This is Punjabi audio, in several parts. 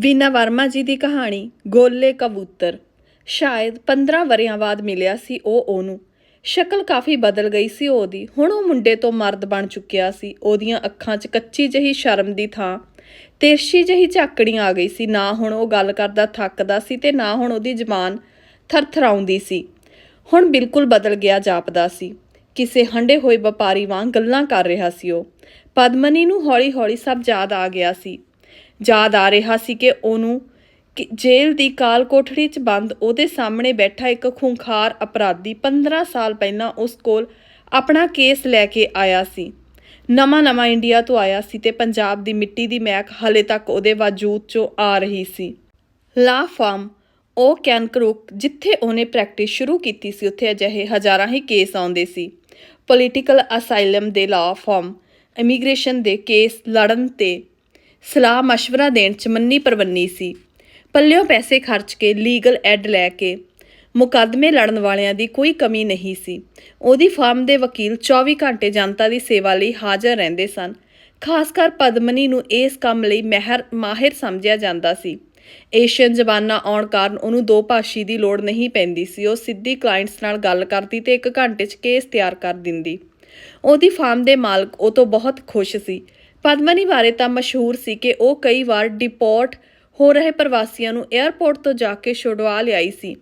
ਵੀਨਾ ਵਰਮਾ ਜੀ ਦੀ ਕਹਾਣੀ, ਗੋਲੇ ਕਬੂਤਰ। ਸ਼ਾਇਦ 15 ਵਰਿਆਂ ਬਾਅਦ ਮਿਲਿਆ ਸੀ ਉਹ ਉਹਨੂੰ। ਸ਼ਕਲ ਕਾਫੀ ਬਦਲ ਗਈ ਸੀ ਉਹਦੀ। ਹੁਣ ਉਹ ਮੁੰਡੇ ਤੋਂ ਮਰਦ ਬਣ ਚੁੱਕਿਆ ਸੀ। ਉਹਦੀਆਂ ਅੱਖਾਂ 'ਚ ਕੱਚੀ ਜਹੀ ਸ਼ਰਮ ਦੀ ਥਾਂ ਤੇਰਸ਼ੀ ਜਹੀ ਝਾਕੜੀ ਆ ਗਈ ਸੀ। ਨਾ ਹੁਣ ਉਹ ਗੱਲ ਕਰਦਾ ਥੱਕਦਾ ਸੀ ਤੇ ਨਾ ਹੁਣ ਉਹਦੀ ਜ਼ਬਾਨ ਥਰਥਰਾਉਂਦੀ ਸੀ। ਹੁਣ ਬਿਲਕੁਲ ਬਦਲ ਗਿਆ, ਜਾਪਦਾ ਸੀ। ਕਿਸੇ ਹੰਡੇ ਹੋਏ ਵਪਾਰੀ ਵਾਂਗ ਗੱਲਾਂ ਕਰ ਰਿਹਾ ਸੀ ਉਹ। ਪਦਮਨੀ ਨੂੰ ਹੌਲੀ-ਹੌਲੀ ਸਭ ਯਾਦ ਆ ਗਿਆ ਸੀ। ਯਾਦ ਆ ਰਿਹਾ ਸੀ ਕਿ ਉਹਨੂੰ ਕਿ ਜੇਲ੍ਹ ਦੀ ਕਾਲ ਕੋਠੜੀ 'ਚ ਬੰਦ ਉਹਦੇ ਸਾਹਮਣੇ ਬੈਠਾ ਇੱਕ ਖੁੰਖਾਰ ਅਪਰਾਧੀ 15 ਸਾਲ ਪਹਿਲਾਂ ਉਸ ਕੋਲ ਆਪਣਾ ਕੇਸ ਲੈ ਕੇ ਆਇਆ ਸੀ। ਨਵਾਂ-ਨਵਾਂ ਇੰਡੀਆ ਤੋਂ ਆਇਆ ਸੀ ਤੇ ਪੰਜਾਬ ਦੀ ਮਿੱਟੀ ਦੀ ਮਹਿਕ ਹਲੇ ਤੱਕ ਉਹਦੇ ਵਜੂਦ 'ਚੋਂ ਆ ਰਹੀ ਸੀ। ਲਾ ਫਾਰਮ, ਉਹ ਕੈਨਕਰੂਕ ਜਿੱਥੇ ਉਹਨੇ ਪ੍ਰੈਕਟਿਸ ਸ਼ੁਰੂ ਕੀਤੀ ਸੀ, ਉੱਥੇ ਅਜਿਹੇ ਹਜ਼ਾਰਾਂ ਹੀ ਕੇਸ ਆਉਂਦੇ ਸੀ। ਪੋਲੀਟੀਕਲ ਅਸਾਈਲਮ ਦੇ ਲਾ ਫਾਰਮ, ਇਮੀਗ੍ਰੇਸ਼ਨ ਦੇ ਕੇਸ ਲੜਨ ਤੇ ਸਲਾਹ مشਵਰਾ ਦੇਣ ਚ ਮੰਨੀ ਪਰਵੰਨੀ ਸੀ। ਪੱਲਿਓ ਪੈਸੇ ਖਰਚ ਕੇ ਲੀਗਲ ਐਡ ਲੈ ਕੇ ਮੁਕੱਦਮੇ ਲੜਨ ਵਾਲਿਆਂ ਦੀ ਕੋਈ ਕਮੀ ਨਹੀਂ ਸੀ। ਉਹਦੀ ਫਾਰਮ ਦੇ ਵਕੀਲ 24 ਘੰਟੇ ਜਨਤਾ ਦੀ ਸੇਵਾ ਲਈ ਹਾਜ਼ਰ ਰਹਿੰਦੇ ਸਨ। ਖਾਸ ਕਰ ਪਦਮਨੀ ਨੂੰ ਇਸ ਕੰਮ ਲਈ ਮਹਿਰ, ਮਾਹਿਰ ਸਮਝਿਆ ਜਾਂਦਾ ਸੀ। ਏਸ਼ੀਅਨ ਜ਼ਬਾਨਾਂ ਆਉਣ ਕਾਰਨ ਉਹਨੂੰ ਦੋ ਭਾਸ਼ੀ ਦੀ ਲੋੜ ਨਹੀਂ ਪੈਂਦੀ ਸੀ। ਉਹ ਸਿੱਧੀ ਕਲਾਇੰਟਸ ਨਾਲ ਗੱਲ ਕਰਦੀ ਤੇ ਇੱਕ ਘੰਟੇ 'ਚ ਕੇਸ ਤਿਆਰ ਕਰ ਦਿੰਦੀ। ਉਹਦੀ ਫਾਰਮ ਦੇ ਮਾਲਕ ਉਹ ਤੋਂ ਬਹੁਤ ਖੁਸ਼ ਸੀ। ਪਦਮਨੀ ਬਾਰੇ ਤਾਂ ਮਸ਼ਹੂਰ ਸੀ ਕਿ ਉਹ ਕਈ ਵਾਰ ਡਿਪੋਰਟ ਹੋ ਰਹੇ ਪ੍ਰਵਾਸੀਆਂ ਨੂੰ 에ਅਰਪੋਰਟ ਤੋਂ ਜਾ ਕੇ ਛੁਡਵਾ ਲਿਆਈ ਸੀ।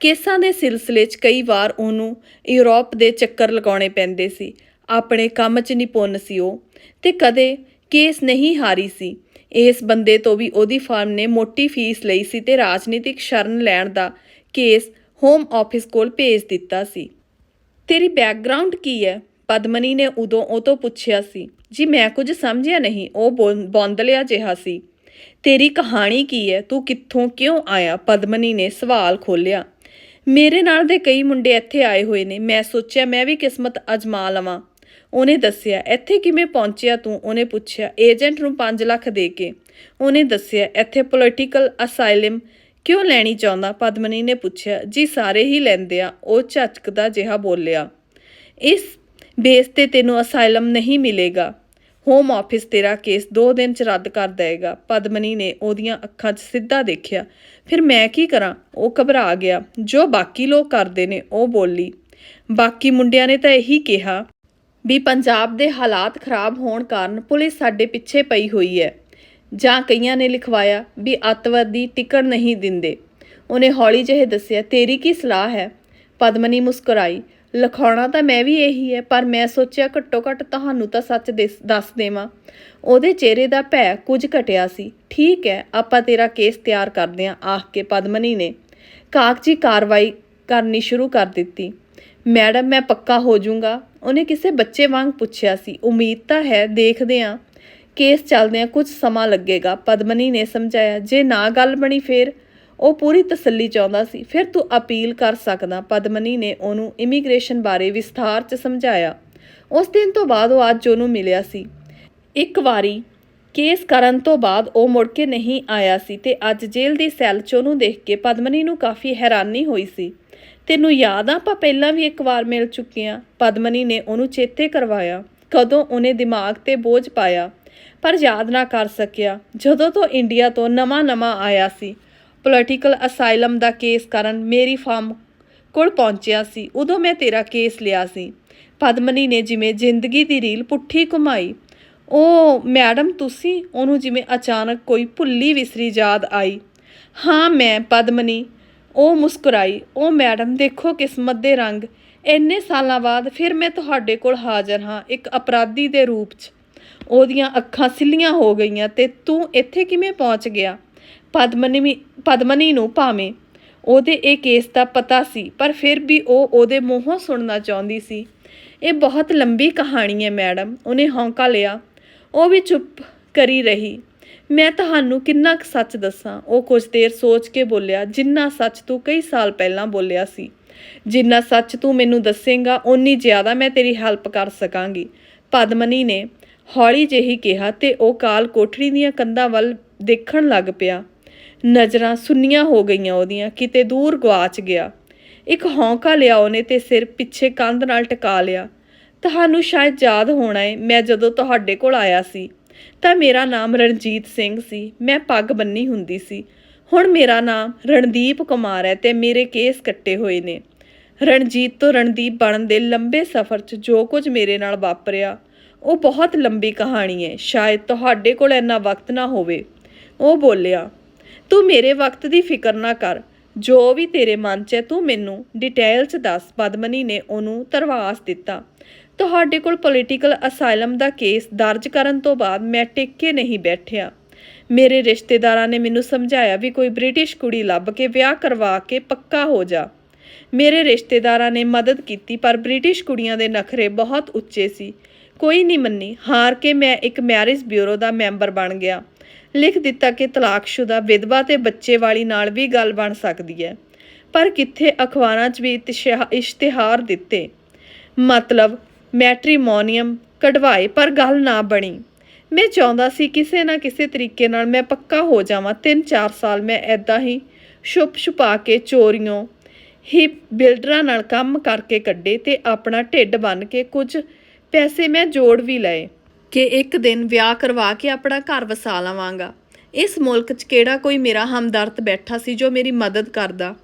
ਕੇਸਾਂ ਦੇ ਸਿਲਸਿਲੇ 'ਚ ਕਈ ਵਾਰ ਉਹਨੂੰ ਯੂਰਪ ਦੇ ਚੱਕਰ ਲਗਾਉਣੇ ਪੈਂਦੇ ਸੀ। ਆਪਣੇ ਕੰਮ 'ਚ ਨਿਪੁੰਨ ਸੀ ਉਹ ਤੇ ਕਦੇ ਕੇਸ ਨਹੀਂ ਹਾਰੀ ਸੀ। ਇਸ ਬੰਦੇ ਤੋਂ ਵੀ ਉਹਦੀ ਫਾਰਮ ਨੇ ਮੋਟੀ ਫੀਸ ਲਈ ਸੀ ਤੇ ਰਾਜਨੀਤਿਕ ਸ਼ਰਨ ਲੈਣ ਦਾ ਕੇਸ ਹੋਮ ਆਫਿਸ ਕੋਲ ਭੇਜ ਦਿੱਤਾ ਸੀ। ਤੇਰੀ ਬੈਕਗ੍ਰਾਉਂਡ ਕੀ ਹੈ? ਪਦਮਨੀ ਨੇ ਉਦੋਂ ਉਹ ਤੋਂ ਪੁੱਛਿਆ ਸੀ, ਜੀ ਮੈਂ ਕੁਝ ਸਮਝਿਆ ਨਹੀਂ, ਉਹ ਬੋਲ- ਬੌਂਦਲਿਆ ਜਿਹਾ ਸੀ। ਤੇਰੀ ਕਹਾਣੀ ਕੀ ਹੈ ਤੂੰ ਕਿੱਥੋਂ ਕਿਉਂ ਆਇਆ? ਪਦਮਨੀ ਨੇ ਸਵਾਲ ਖੋਲ੍ਹਿਆ। ਮੇਰੇ ਨਾਲ ਦੇ ਕਈ ਮੁੰਡੇ ਇੱਥੇ ਆਏ ਹੋਏ ਨੇ, ਮੈਂ ਸੋਚਿਆ ਮੈਂ ਵੀ ਕਿਸਮਤ ਅਜਮਾ ਲਵਾਂ। ਉਹਨੇ ਦੱਸਿਆ, ਇੱਥੇ ਕਿਵੇਂ ਪਹੁੰਚਿਆ ਤੂੰ? ਉਹਨੇ ਪੁੱਛਿਆ, ਏਜੰਟ ਨੂੰ 5 ਲੱਖ ਦੇ ਕੇ। ਉਹਨੇ ਦੱਸਿਆ, ਇੱਥੇ ਪੋਲੀਟੀਕਲ ਅਸਾਈਲਮ ਕਿਉਂ ਲੈਣੀ ਚਾਹੁੰਦਾ? ਪਦਮਨੀ ਨੇ ਪੁੱਛਿਆ, ਜੀ ਸਾਰੇ ਹੀ ਲੈਂਦੇ ਆ। ਉਹ ਝਚਕਦਾ ਜਿਹਾ ਬੋਲਿਆ। ਇਸ ਬੇਸ ਤੇ ਤੈਨੂੰ ਅਸਾਈਲਮ ਨਹੀਂ ਮਿਲੇਗਾ। ਹੋਮ ਆਫਿਸ ਤੇਰਾ ਕੇਸ 2 ਦਿਨ ਚ ਰੱਦ ਕਰ ਦੇਗਾ ਪਦਮਨੀ ਨੇ ਉਹਦੀਆਂ ਅੱਖਾਂ 'ਚ ਸਿੱਧਾ ਦੇਖਿਆ। ਫਿਰ ਮੈਂ ਕੀ ਕਰਾਂ? ਉਹ ਘਬਰਾ ਗਿਆ। ਜੋ ਬਾਕੀ ਲੋਕ ਕਰਦੇ ਨੇ, ਉਹ ਬੋਲੀ, ਬਾਕੀ ਮੁੰਡਿਆਂ ਨੇ ਤਾਂ ਇਹੀ ਕਿਹਾ ਵੀ ਪੰਜਾਬ ਦੇ ਹਾਲਾਤ ਖਰਾਬ ਹੋਣ ਕਾਰਨ ਪੁਲਿਸ ਸਾਡੇ ਪਿੱਛੇ ਪਈ ਹੋਈ ਹੈ। ਜਾਂ ਕਈਆਂ ਨੇ ਲਿਖਵਾਇਆ ਵੀ ਅੱਤਵਾਦੀ ਟਿਕਟ ਨਹੀਂ ਦਿੰਦੇ। ਉਹਨੇ ਹੌਲੀ ਜਿਹੇ ਦੱਸਿਆ, ਤੇਰੀ ਕੀ ਸਲਾਹ ਹੈ? ਪਦਮਨੀ ਮੁਸਕਰਾਈ। ਲਿਖਾਉਣਾ ਤਾਂ ਮੈਂ ਵੀ ਇਹੀ ਹੈ, ਪਰ ਮੈਂ ਸੋਚਿਆ ਘੱਟੋ ਘੱਟ ਤੁਹਾਨੂੰ ਤਾਂ ਸੱਚ ਦਿਸ- ਦੱਸ ਦੇਵਾਂ। ਉਹਦੇ ਚਿਹਰੇ ਦਾ ਭੈ ਕੁਝ ਘਟਿਆ ਸੀ। ਠੀਕ ਹੈ, ਆਪਾਂ ਤੇਰਾ ਕੇਸ ਤਿਆਰ ਕਰਦੇ ਹਾਂ, ਆਖ ਕੇ ਪਦਮਨੀ ਨੇ। ਕਾਗਜ਼ੀ ਕਾਰਵਾਈ ਕਰਨੀ ਸ਼ੁਰੂ ਕਰ ਦਿੱਤੀ। ਮੈਡਮ, ਮੈਂ ਪੱਕਾ ਹੋ ਜਾਊਂਗਾ। ਉਹਨੇ ਕਿਸੇ ਬੱਚੇ ਵਾਂਗ ਪੁੱਛਿਆ ਸੀ। ਉਮੀਦ ਤਾਂ ਹੈ, ਦੇਖਦੇ ਹਾਂ। ਕੇਸ ਚੱਲਦਿਆਂ ਕੁਝ ਸਮਾਂ ਲੱਗੇਗਾ, ਪਦਮਨੀ ਨੇ ਸਮਝਾਇਆ। ਜੇ ਨਾ ਗੱਲ ਬਣੀ ਫੇਰ? ਉਹ ਪੂਰੀ ਤਸੱਲੀ ਚਾਹੁੰਦਾ ਸੀ। ਫਿਰ ਤੂੰ ਅਪੀਲ ਕਰ ਸਕਦਾ। ਪਦਮਨੀ ਨੇ ਉਹਨੂੰ ਇਮੀਗ੍ਰੇਸ਼ਨ ਬਾਰੇ ਵਿਸਥਾਰ 'ਚ ਸਮਝਾਇਆ। ਉਸ ਦਿਨ ਤੋਂ ਬਾਅਦ ਉਹ ਅੱਜ ਉਹਨੂੰ ਮਿਲਿਆ ਸੀ। ਇੱਕ ਵਾਰੀ ਕੇਸ ਕਰਨ ਤੋਂ ਬਾਅਦ ਉਹ ਮੁੜ ਕੇ ਨਹੀਂ ਆਇਆ ਸੀ ਤੇ ਅੱਜ ਜੇਲ੍ਹ ਦੀ ਸੈੱਲ 'ਚ ਉਹਨੂੰ ਦੇਖ ਕੇ ਪਦਮਨੀ ਨੂੰ ਕਾਫੀ ਹੈਰਾਨੀ ਹੋਈ ਸੀ। ਤੈਨੂੰ ਯਾਦ ਆ, ਆਪਾਂ ਪਹਿਲਾਂ ਵੀ ਇੱਕ ਵਾਰ ਮਿਲ ਚੁੱਕੇ ਆ? ਪਦਮਨੀ ਨੇ ਉਹਨੂੰ ਚੇਤੇ ਕਰਵਾਇਆ। ਕਦੋਂ ਉਹਨੇ ਦਿਮਾਗ ਤੇ ਬੋਝ ਪਾਇਆ, ਪਰ ਯਾਦ ਨਾ ਕਰ ਸਕਿਆ। ਜਦੋਂ ਤੋਂ ਇੰਡੀਆ ਤੋਂ ਨਵਾਂ-ਨਵਾਂ ਆਇਆ ਸੀ ਪੋਲੀਟੀਕਲ ਅਸਾਈਲਮ ਦਾ ਕੇਸ ਕਾਰਨ ਮੇਰੀ ਫਾਰਮ ਕੋਲ ਪਹੁੰਚਿਆ ਸੀ, ਉਦੋਂ ਮੈਂ ਤੇਰਾ ਕੇਸ ਲਿਆ ਸੀ। ਪਦਮਨੀ ਨੇ ਜਿਵੇਂ ਜ਼ਿੰਦਗੀ ਦੀ ਰੀਲ ਪੁੱਠੀ ਘੁਮਾਈ, ਉਹ ਮੈਡਮ ਤੁਸੀਂ, ਉਹਨੂੰ ਜਿਵੇਂ ਅਚਾਨਕ ਕੋਈ ਭੁੱਲੀ ਵਿਸਰੀ ਯਾਦ ਆਈ। ਹਾਂ, ਮੈਂ, ਪਦਮਨੀ, ਉਹ ਮੁਸਕਰਾਈ, ਉਹ ਮੈਡਮ ਦੇਖੋ ਕਿਸਮਤ ਦੇ ਰੰਗ, ਇੰਨੇ ਸਾਲਾਂ ਬਾਅਦ ਫਿਰ ਮੈਂ ਤੁਹਾਡੇ ਕੋਲ ਹਾਜ਼ਰ ਹਾਂ ਇੱਕ ਅਪਰਾਧੀ ਦੇ ਰੂਪ 'ਚ। ਉਹਦੀਆਂ ਅੱਖਾਂ ਸਿੱਲੀਆਂ ਹੋ ਗਈਆਂ ਤੇ ਤੂੰ ਇੱਥੇ ਕਿਵੇਂ ਪਹੁੰਚ ਗਿਆ? ਪਦਮਨੀ ਪਦਮਨੀ ਨੂੰ ਭਾਵੇਂ ਉਹਦੇ ਇਹ ਕੇਸ ਦਾ ਪਤਾ ਸੀ, ਪਰ ਫਿਰ ਵੀ ਉਹ ਉਹਦੇ ਮੂੰਹੋਂ ਸੁਣਨਾ ਚਾਹੁੰਦੀ ਸੀ। ਇਹ ਬਹੁਤ ਲੰਬੀ ਕਹਾਣੀ ਹੈ ਮੈਡਮ, ਉਹਨੇ ਹੌਂਕਾ ਲਿਆ। ਉਹ ਵੀ ਚੁੱਪ ਕਰੀ ਰਹੀ। ਮੈਂ ਤੁਹਾਨੂੰ ਕਿੰਨਾ ਕੁ ਸੱਚ ਦੱਸਾਂ, ਉਹ ਕੁਝ ਦੇਰ ਸੋਚ ਕੇ ਬੋਲਿਆ, ਜਿੰਨਾ ਸੱਚ ਤੂੰ ਕਈ ਸਾਲ ਪਹਿਲਾਂ ਬੋਲਿਆ ਸੀ। ਜਿੰਨਾ ਸੱਚ ਤੂੰ ਮੈਨੂੰ ਦੱਸੇਂਗਾ, ਓਨੀ ਜ਼ਿਆਦਾ ਮੈਂ ਤੇਰੀ ਹੈਲਪ ਕਰ ਸਕਾਂਗੀ। ਪਦਮਨੀ ਨੇ ਹੌਲੀ ਜਿਹੀ ਕਿਹਾ ਤੇ ਉਹ ਕਾਲ ਕੋਠੜੀ ਦੀਆਂ ਕੰਧਾਂ ਵੱਲ ਦੇਖਣ ਲੱਗ ਪਿਆ। ਨਜ਼ਰਾਂ ਸੁੰਨੀਆਂ ਹੋ ਗਈਆਂ ਉਹਦੀਆਂ, ਕਿਤੇ ਦੂਰ ਗਵਾਚ ਗਿਆ। ਇੱਕ ਹੌਂਕਾ ਲਿਆ ਉਹਨੇ ਤੇ ਸਿਰ ਪਿੱਛੇ ਕੰਧ ਨਾਲ ਟਿਕਾ ਲਿਆ। ਤੁਹਾਨੂੰ ਸ਼ਾਇਦ ਯਾਦ ਹੋਣਾ ਏ, ਮੈਂ ਜਦੋਂ ਤੁਹਾਡੇ ਕੋਲ ਆਇਆ ਸੀ, ਤਾਂ ਮੇਰਾ ਨਾਮ ਰਣਜੀਤ ਸਿੰਘ ਸੀ। ਮੈਂ ਪੱਗ ਬੰਨੀ ਹੁੰਦੀ ਸੀ। ਹੁਣ ਮੇਰਾ ਨਾਮ ਰਣਦੀਪ ਕੁਮਾਰ ਹੈ ਤੇ ਮੇਰੇ ਕੇਸ ਕੱਟੇ ਹੋਏ ਨੇ। ਰਣਜੀਤ ਤੋਂ ਰਣਦੀਪ ਬਣਨ ਦੇ ਲੰਬੇ ਸਫ਼ਰ 'ਚ ਜੋ ਕੁਝ ਮੇਰੇ ਨਾਲ ਵਾਪਰਿਆ, ਉਹ ਬਹੁਤ ਲੰਬੀ ਕਹਾਣੀ ਹੈ ਸ਼ਾਇਦ ਤੁਹਾਡੇ ਕੋਲ ਇੰਨਾ ਵਕਤ ਨਾ ਹੋਵੇ। ਉਹ ਬੋਲਿਆ, ਤੂੰ ਮੇਰੇ ਵਕਤ ਦੀ ਫਿਕਰ ਨਾ ਕਰ। ਜੋ ਵੀ ਤੇਰੇ ਮਨ 'ਚ ਹੈ, ਤੂੰ ਮੈਨੂੰ ਡਿਟੇਲ 'ਚ ਦੱਸ। ਪਦਮਨੀ ਨੇ ਉਹਨੂੰ ਧਰਵਾਸ ਦਿੱਤਾ। ਤੁਹਾਡੇ ਕੋਲ ਪੋਲੀਟੀਕਲ ਅਸਾਈਲਮ ਦਾ ਕੇਸ ਦਰਜ ਕਰਨ ਤੋਂ ਬਾਅਦ ਮੈਂ ਟਿਕ ਕੇ ਨਹੀਂ ਬੈਠਿਆ। ਮੇਰੇ ਰਿਸ਼ਤੇਦਾਰਾਂ ਨੇ ਮੈਨੂੰ ਸਮਝਾਇਆ ਵੀ ਕੋਈ ਬ੍ਰਿਟਿਸ਼ ਕੁੜੀ ਲੱਭ ਕੇ ਵਿਆਹ ਕਰਵਾ ਕੇ ਪੱਕਾ ਹੋ ਜਾ। ਮੇਰੇ ਰਿਸ਼ਤੇਦਾਰਾਂ ਨੇ ਮਦਦ ਕੀਤੀ, ਪਰ ਬ੍ਰਿਟਿਸ਼ ਕੁੜੀਆਂ ਦੇ ਨਖਰੇ ਬਹੁਤ ਉੱਚੇ ਸੀ। ਕੋਈ ਨਹੀਂ ਮੰਨੀ, ਹਾਰ ਕੇ ਮੈਂ ਇੱਕ ਮੈਰਿਜ ਬਿਊਰੋ ਦਾ ਮੈਂਬਰ ਬਣ ਗਿਆ। ਲਿਖ ਦਿੱਤਾ ਕਿ ਤਲਾਕਸ਼ੁਦਾ ਵਿਧਵਾ ਤੇ ਬੱਚੇ ਵਾਲੀ ਨਾਲ ਵੀ ਗੱਲ ਬਣ ਸਕਦੀ ਹੈ। ਪਰ ਕਿੱਥੇ ਅਖਬਾਰਾਂ 'ਚ ਵੀ ਇਤਿਸ਼ਾ- ਇਸ਼ਤਿਹਾਰ ਦਿੱਤੇ? ਮਤਲਬ, ਮੈਟ੍ਰੀਮੋਨੀਅਮ ਕਢਵਾਏ ਪਰ ਗੱਲ ਨਾ ਬਣੀ। ਮੈਂ ਚਾਹੁੰਦਾ ਸੀ ਕਿਸੇ ਨਾ ਕਿਸੇ ਤਰੀਕੇ ਨਾਲ ਮੈਂ ਪੱਕਾ ਹੋ ਜਾਵਾਂ। 3-4 ਸਾਲ ਮੈਂ ਐਦਾਂ ਹੀ ਛੁਪ ਛੁਪਾ ਕੇ ਚੋਰੀਆਂ ਹੀ ਬਿਲਡਰਾਂ ਨਾਲ ਕੰਮ ਕਰਕੇ ਕੱਢੇ ਤੇ ਆਪਣਾ ਢਿੱਡ ਬੰਨ ਕੇ ਕੁਝ ਪੈਸੇ ਮੈਂ ਜੋੜ ਵੀ ਲਏ। ਕਿ ਇੱਕ ਦਿਨ ਵਿਆਹ ਕਰਵਾ ਕੇ ਆਪਣਾ ਘਰ ਵਸਾ ਲਵਾਂਗਾ। ਇਸ ਮੁਲਕ 'ਚ ਕਿਹੜਾ ਕੋਈ ਮੇਰਾ ਹਮਦਰਦ ਬੈਠਾ ਸੀ ਜੋ ਮੇਰੀ ਮਦਦ ਕਰਦਾ?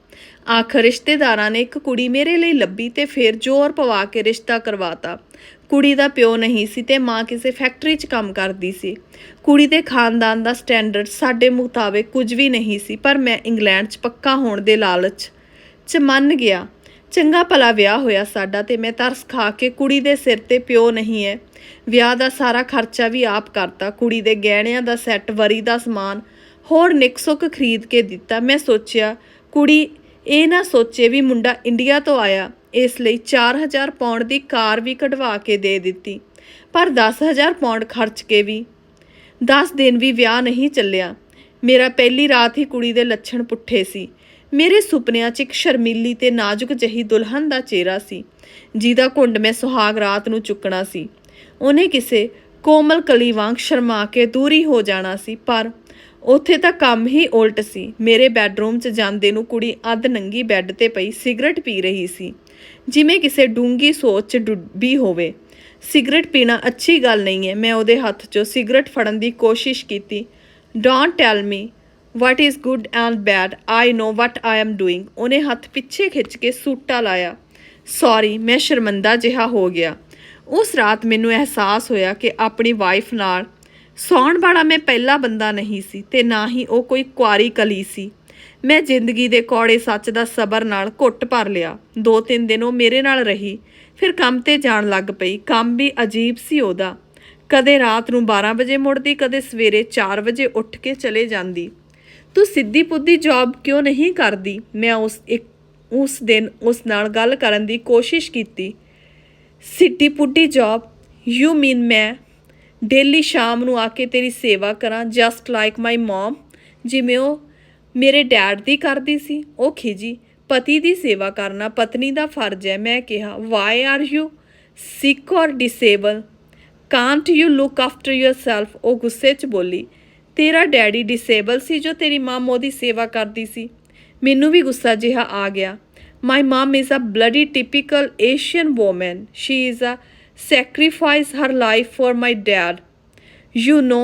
ਆਖਰ ਰਿਸ਼ਤੇਦਾਰਾਂ ਨੇ ਇੱਕ ਕੁੜੀ ਮੇਰੇ ਲਈ ਲੱਭੀ ਤੇ ਫਿਰ ਜ਼ੋਰ ਪਵਾ ਕੇ ਰਿਸ਼ਤਾ ਕਰਵਾਤਾ। ਕੁੜੀ ਦਾ ਪਿਓ ਨਹੀਂ ਸੀ ਤੇ ਮਾਂ ਕਿਸੇ ਫੈਕਟਰੀ 'ਚ ਕੰਮ ਕਰਦੀ ਸੀ। ਕੁੜੀ ਦੇ ਖਾਨਦਾਨ ਦਾ ਸਟੈਂਡਰਡ ਸਾਡੇ ਮੁਤਾਬਿਕ ਕੁਝ ਵੀ ਨਹੀਂ ਸੀ, ਪਰ ਮੈਂ ਇੰਗਲੈਂਡ 'ਚ ਪੱਕਾ ਹੋਣ ਦੇ ਲਾਲਚ 'ਚ ਮੰਨ ਗਿਆ। ਚੰਗਾ ਭਲਾ ਵਿਆਹ ਹੋਇਆ ਸਾਡਾ ਤੇ ਮੈਂ ਤਰਸ ਖਾ ਕੇ ਕੁੜੀ ਦੇ ਸਿਰ ਤੇ ਪਿਓ ਨਹੀਂ ਹੈ ਵਿਆਹ ਦਾ ਸਾਰਾ ਖਰਚਾ ਵੀ ਆਪ ਕਰਤਾ। ਕੁੜੀ ਦੇ ਗਹਿਣਿਆਂ ਦਾ ਸੈੱਟ, ਵਰੀ ਦਾ ਸਮਾਨ, ਹੋਰ ਨਿਕਸੁਕ ਖਰੀਦ ਕੇ ਦਿੱਤਾ। ਮੈਂ ਸੋਚਿਆ, ਕੁੜੀ, ਇਹ ਨਾ ਸੋਚੇ ਵੀ ਮੁੰਡਾ ਇੰਡੀਆ ਤੋਂ ਆਇਆ। ਇਸ ਲਈ 4000 ਪੌਂਡ ਦੀ ਕਾਰ ਵੀ ਕਢਵਾ ਕੇ ਦੇ ਦਿੱਤੀ। ਪਰ 10000 ਪੌਂਡ ਖਰਚ ਕੇ ਵੀ। 10 ਦਿਨ ਵੀ ਵਿਆਹ ਨਹੀਂ ਚੱਲਿਆ। ਮੇਰਾ ਪਹਿਲੀ ਰਾਤ ਹੀ ਕੁੜੀ ਦੇ ਲੱਛਣ ਪੁੱਠੇ ਸੀ। ਮੇਰੇ ਸੁਪਨਿਆਂ 'ਚ ਇੱਕ ਸ਼ਰਮੀਲੀ ਤੇ ਨਾਜ਼ੁਕ ਜਹੀ ਦੁਲਹਨ ਦਾ ਚਿਹਰਾ ਸੀ, ਜਿਹਦਾ ਘੁੰਡ ਮੈਂ ਸੁਹਾਗ ਰਾਤ ਨੂੰ ਚੁੱਕਣਾ ਸੀ। ਉਹਨੇ ਕਿਸੇ ਕੋਮਲ ਕਲੀ ਵਾਂਗ ਸ਼ਰਮਾ ਕੇ ਦੂਰੀ ਹੋ ਜਾਣਾ ਸੀ, ਪਰ ਉੱਥੇ ਤਾਂ ਕੰਮ ਹੀ ਉਲਟ ਸੀ। ਮੇਰੇ ਬੈੱਡਰੂਮ 'ਚ ਜਾਂਦੇ ਨੂੰ ਕੁੜੀ ਅੱਧ ਨੰਗੀ ਬੈੱਡ ਤੇ ਪਈ ਸਿਗਰਟ ਪੀ ਰਹੀ ਸੀ। ਜਿਵੇਂ ਕਿਸੇ ਡੂੰਗੀ ਸੋਚ 'ਚ ਡੁੱਬੀ ਹੋਵੇ। ਸਿਗਰਟ ਪੀਣਾ ਅੱਛੀ ਗੱਲ ਨਹੀਂ ਹੈ। ਮੈਂ ਉਹਦੇ ਹੱਥ 'ਚੋਂ ਸਿਗਰਟ ਫੜਨ ਦੀ ਕੋਸ਼ਿਸ਼ ਕੀਤੀ। Don't tell me what is good and bad I know what I am doing ਉਹਨੇ ਹੱਥ ਪਿੱਛੇ ਖਿੱਚ ਕੇ ਸੂਟਾ ਲਾਇਆ। ਸੌਰੀ ਮੈਂ ਸ਼ਰਮੰਦਾ ਜਿਹਾ ਹੋ ਗਿਆ। ਉਸ ਰਾਤ ਮੈਨੂੰ ਅਹਿਸਾਸ ਹੋਇਆ ਕਿ ਆਪਣੀ ਵਾਈਫ ਨਾਲ ਸੌਣ ਵਾਲਾ ਮੈਂ ਪਹਿਲਾ ਬੰਦਾ ਨਹੀਂ ਸੀ ਤੇ ਨਾ ਹੀ ਉਹ ਕੋਈ ਕੁਆਰੀ ਕਲੀ ਸੀ। ਮੈਂ ਜ਼ਿੰਦਗੀ ਦੇ ਕੌੜੇ ਸੱਚ ਦਾ ਸਬਰ ਨਾਲ ਘੁੱਟ ਭਰ ਲਿਆ। ਦੋ ਤਿੰਨ ਦਿਨ ਉਹ ਮੇਰੇ ਨਾਲ ਰਹੀ। ਫਿਰ ਕੰਮ ਤੇ ਜਾਣ ਲੱਗ ਪਈ। ਕੰਮ ਵੀ ਅਜੀਬ ਸੀ ਉਹਦਾ। ਕਦੇ ਰਾਤ ਨੂੰ 12 ਵਜੇ ਮੁੜਦੀ, ਕਦੇ ਸਵੇਰੇ 4 ਵਜੇ ਉੱਠ ਕੇ ਚਲੇ ਜਾਂਦੀ। ਤੂੰ ਸਿੱਧੀ ਪੁੱਧੀ ਜੌਬ ਕਿਉਂ ਨਹੀਂ ਕਰਦੀ? ਮੈਂ ਉਸ ਇੱਕ, ਉਸ ਦਿਨ ਉਸ ਨਾਲ ਗੱਲ ਕਰਨ ਦੀ ਕੋਸ਼ਿਸ਼ ਕੀਤੀ। ਸਿੱਧੀ ਪੁੱਧੀ ਜੌਬ ਯੂ ਮੀਨ ਮੈਂ ਡੇਲੀ ਸ਼ਾਮ ਨੂੰ ਆ ਕੇ ਤੇਰੀ ਸੇਵਾ ਕਰਾਂ ਜਸਟ ਲਾਈਕ ਮਾਈ ਮਮ ਜਿਵੇਂ ਉਹ ਮੇਰੇ ਡੈਡ ਦੀ ਕਰਦੀ ਸੀ। ਉਹ ਖਿਜੀ ਪਤੀ ਦੀ ਸੇਵਾ ਕਰਨਾ, ਪਤਨੀ ਦਾ ਫਰਜ਼ ਹੈ, ਮੈਂ ਕਿਹਾ Y are you sick or disable can't you look after yourself? ਉਹ ਗੁੱਸੇ 'ਚ ਬੋਲੀ ਤੇਰਾ ਡੈਡੀ ਡਿਸੇਬਲ ਸੀ ਜੋ ਤੇਰੀ ਮਾਂ ਮੋਦੀ ਸੇਵਾ ਕਰਦੀ ਸੀ। ਮੈਨੂੰ ਵੀ ਗੁੱਸਾ ਜਿਹਾ ਆ ਗਿਆ। My mum is a bloody typical Asian woman she is a sacrifice her life for my dad you know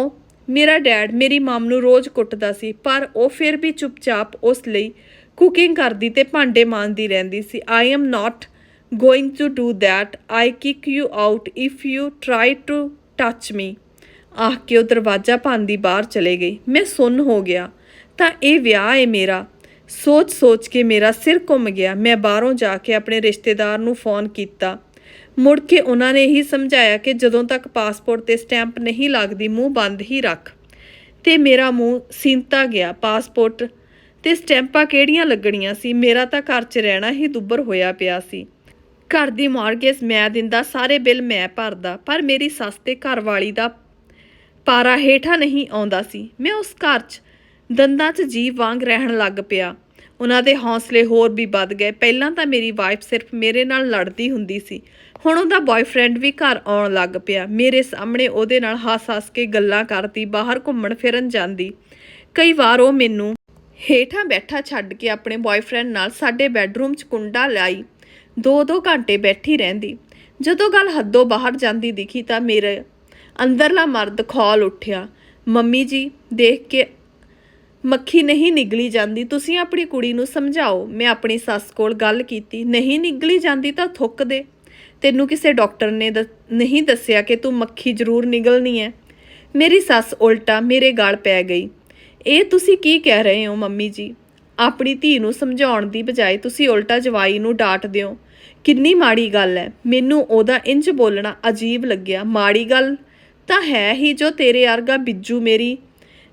ਮੇਰਾ ਡੈਡ ਮੇਰੀ ਮਮ ਨੂੰ ਰੋਜ਼ ਕੁੱਟਦਾ ਸੀ, ਪਰ ਉਹ ਫਿਰ ਵੀ ਚੁੱਪਚਾਪ ਉਸ ਲਈ ਕੁਕਿੰਗ ਕਰਦੀ ਤੇ ਭਾਂਡੇ ਮਾਂਜਦੀ ਰਹਿੰਦੀ ਸੀ। I am not going to do that. I kick you out if you try to touch me ਆਖ ਕੇ ਉਹ ਦਰਵਾਜ਼ਾ ਭੰਦੀ ਬਾਹਰ ਚਲੇ ਗਈ। ਮੈਂ ਸੁੰਨ ਹੋ ਗਿਆ। ਤਾਂ ਇਹ ਵਿਆਹ ਏ ਮੇਰਾ। ਸੋਚ ਸੋਚ ਕੇ ਮੇਰਾ ਸਿਰ ਘੁੰਮ ਗਿਆ। ਮੈਂ ਬਾਹਰੋਂ ਜਾ ਕੇ ਆਪਣੇ ਰਿਸ਼ਤੇਦਾਰ ਨੂੰ ਫੋਨ ਕੀਤਾ। ਮੁੜ ਕੇ ਉਹਨਾਂ ਨੇ ਇਹੀ ਸਮਝਾਇਆ ਕਿ ਜਦੋਂ ਤੱਕ ਪਾਸਪੋਰਟ ਤੇ ਸਟੈਂਪ ਨਹੀਂ ਲੱਗਦੀ, ਮੂੰਹ ਬੰਦ ਹੀ ਰੱਖ। ਤੇ ਮੇਰਾ ਮੂੰਹ ਸਿੰਤਾ ਗਿਆ। ਪਾਸਪੋਰਟ ਤੇ ਸਟੈਂਪਾਂ ਕਿਹੜੀਆਂ ਲੱਗਣੀਆਂ ਸੀ? ਮੇਰਾ ਤਾਂ ਘਰ 'ਚ ਰਹਿਣਾ ਹੀ ਦੁੱਬਰ ਹੋਇਆ ਪਿਆ ਸੀ। ਘਰ ਦੀ ਮਾਰਗੇਜ ਮੈਂ ਦਿੰਦਾ, ਸਾਰੇ ਬਿੱਲ ਮੈਂ ਭਰਦਾ। ਪਰ ਮੇਰੀ ਸੱਸ ਤੇ ਘਰਵਾਲੀ ਦਾ ਪਾਰਾ ਹੇਠਾਂ ਨਹੀਂ ਆਉਂਦਾ ਸੀ। ਮੈਂ ਉਸ ਘਰ 'ਚ ਦੰਦਾਂ 'ਚ ਜੀਵ ਵਾਂਗ ਰਹਿਣ ਲੱਗ ਪਿਆ। ਉਹਨਾਂ ਦੇ ਹੌਸਲੇ ਹੋਰ ਵੀ ਵੱਧ ਗਏ। ਪਹਿਲਾਂ ਤਾਂ ਮੇਰੀ ਵਾਈਫ ਸਿਰਫ ਮੇਰੇ ਨਾਲ ਲੜਦੀ ਹੁੰਦੀ ਸੀ। ਹੁਣ ਉਹਦਾ ਬॉयਫ੍ਰੈਂਡ ਵੀ ਘਰ ਆਉਣ ਲੱਗ ਪਿਆ। ਮੇਰੇ ਸਾਹਮਣੇ ਉਹਦੇ ਨਾਲ ਹੱਸ-ਹੱਸ ਕੇ ਗੱਲਾਂ ਕਰਦੀ, ਬਾਹਰ ਘੁੰਮਣ ਫਿਰਨ ਜਾਂਦੀ। ਕਈ ਵਾਰ ਉਹ ਮੈਨੂੰ ਹੇਠਾਂ ਬੈਠਾ ਛੱਡ ਕੇ ਆਪਣੇ ਬॉयਫ੍ਰੈਂਡ ਨਾਲ ਸਾਡੇ ਬੈੱਡਰੂਮ 'ਚ ਕੁੰਡਾ ਲਾਈ ਦੋ ਦੋ ਘੰਟੇ ਬੈਠੀ ਰਹਿੰਦੀ। ਜਦੋਂ ਗੱਲ ਹੱਦੋਂ ਬਾਹਰ ਜਾਂਦੀ ਦਿਖੀ ਤਾਂ ਮੇਰੇ ਅੰਦਰਲਾ ਮਰਦ ਖੌਲ ਉੱਠਿਆ। ਮੰਮੀ ਜੀ, ਦੇਖ ਕੇ ਮੱਖੀ ਨਹੀਂ ਨਿਗਲੀ ਜਾਂਦੀ, ਤੁਸੀਂ ਆਪਣੀ ਕੁੜੀ ਨੂੰ ਸਮਝਾਓ। ਮੈਂ ਆਪਣੀ ਸੱਸ ਕੋਲ ਗੱਲ ਕੀਤੀ, ਨਹੀਂ ਨਿਗਲੀ ਜਾਂਦੀ ਤਾਂ ਥੁੱਕ ਦੇ। ਤੈਨੂੰ ਕਿਸੇ ਡਾਕਟਰ ਨੇ ਦ- ਨਹੀਂ ਦੱਸਿਆ ਕਿ ਤੂੰ ਮੱਖੀ ਜ਼ਰੂਰ ਨਿਗਲਣੀ ਹੈ ਮੇਰੀ ਸੱਸ ਉਲਟਾ ਮੇਰੇ ਗਾਲ ਪੈ ਗਈ। ਇਹ ਤੁਸੀਂ ਕੀ ਕਹਿ ਰਹੇ ਹੋ, ਮੰਮੀ ਜੀ? ਆਪਣੀ ਧੀ ਨੂੰ ਸਮਝਾਉਣ ਦੀ ਬਜਾਏ ਤੁਸੀਂ ਉਲਟਾ ਜਵਾਈ ਨੂੰ ਡਾਂਟ ਦਿਓ। ਕਿੰਨੀ ਮਾੜੀ ਗੱਲ ਹੈ ਮੈਨੂੰ ਉਹਦਾ ਇੰਜ ਬੋਲਣਾ ਅਜੀਬ ਲੱਗਿਆ। ਮਾੜੀ ਗੱਲ ਤਾਂ ਹੈ ਹੀ ਜੋ ਤੇਰੇ ਅਰਗਾ ਬਿੱਜੂ ਮੇਰੀ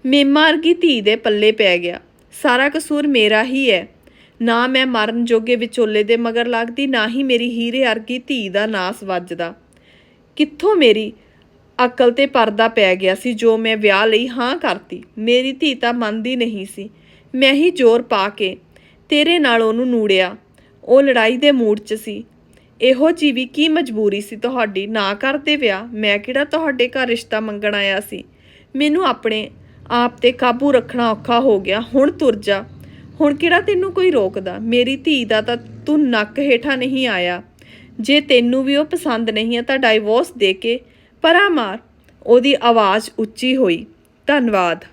ਮੇਮਾ ਅਰਗੀ ਧੀ ਦੇ ਪੱਲੇ ਪੈ ਗਿਆ। ਸਾਰਾ ਕਸੂਰ ਮੇਰਾ ਹੀ ਹੈ ਨਾ ਮੈਂ ਮਰਨ ਜੋਗੇ ਵਿਚੋਲੇ ਦੇ ਮਗਰ ਲੱਗਦੀ, ਨਾ ਹੀ ਮੇਰੀ ਹੀਰੇ ਅਰਗੀ ਧੀ ਦਾ ਨਾਸ ਵੱਜਦਾ। ਕਿੱਥੋਂ ਮੇਰੀ ਅਕਲ ਤੇ ਪਰਦਾ ਪੈ ਗਿਆ ਸੀ ਜੋ ਮੈਂ ਵਿਆਹ ਲਈ ਹਾਂ ਕਰਤੀ। ਮੇਰੀ ਧੀ ਤਾਂ ਮੰਨਦੀ ਨਹੀਂ ਸੀ। ਮੈਂ ਹੀ ਜ਼ੋਰ ਪਾ ਕੇ ਤੇਰੇ ਨਾਲ ਉਹਨੂੰ ਨੂੜਿਆ। ਉਹ ਲੜਾਈ ਦੇ ਮੂਡ 'ਚ ਸੀ। ਇਹੋ ਜੀ ਵੀ ਕੀ ਮਜਬੂਰੀ ਸੀ ਤੁਹਾਡੀ? ਨਾ ਕਰਦੇ ਵਿਆਹ। ਮੈਂ ਕਿਹੜਾ ਤੁਹਾਡੇ ਘਰ ਰਿਸ਼ਤਾ ਮੰਗਣ ਆਇਆ ਸੀ? ਮੈਨੂੰ ਆਪਣੇ ਆਪ ਤੇ ਕਾਬੂ ਰੱਖਣਾ ਔਖਾ ਹੋ ਗਿਆ। ਹੁਣ ਤੁਰ ਜਾ। ਹੁਣ ਕਿਹੜਾ ਤੈਨੂੰ ਕੋਈ ਰੋਕਦਾ? ਮੇਰੀ ਧੀ ਦਾ ਤਾਂ ਤੂੰ ਨੱਕ ਹੇਠਾਂ ਨਹੀਂ ਆਇਆ। ਜੇ ਤੈਨੂੰ ਵੀ ਉਹ ਪਸੰਦ ਨਹੀਂ ਹੈ ਤਾਂ ਡਾਈਵੋਰਸ ਦੇ ਕੇ ਪਰਾਂ ਮਾਰ। ਉਹਦੀ ਆਵਾਜ਼ ਉੱਚੀ ਹੋਈ। ਧੰਨਵਾਦ।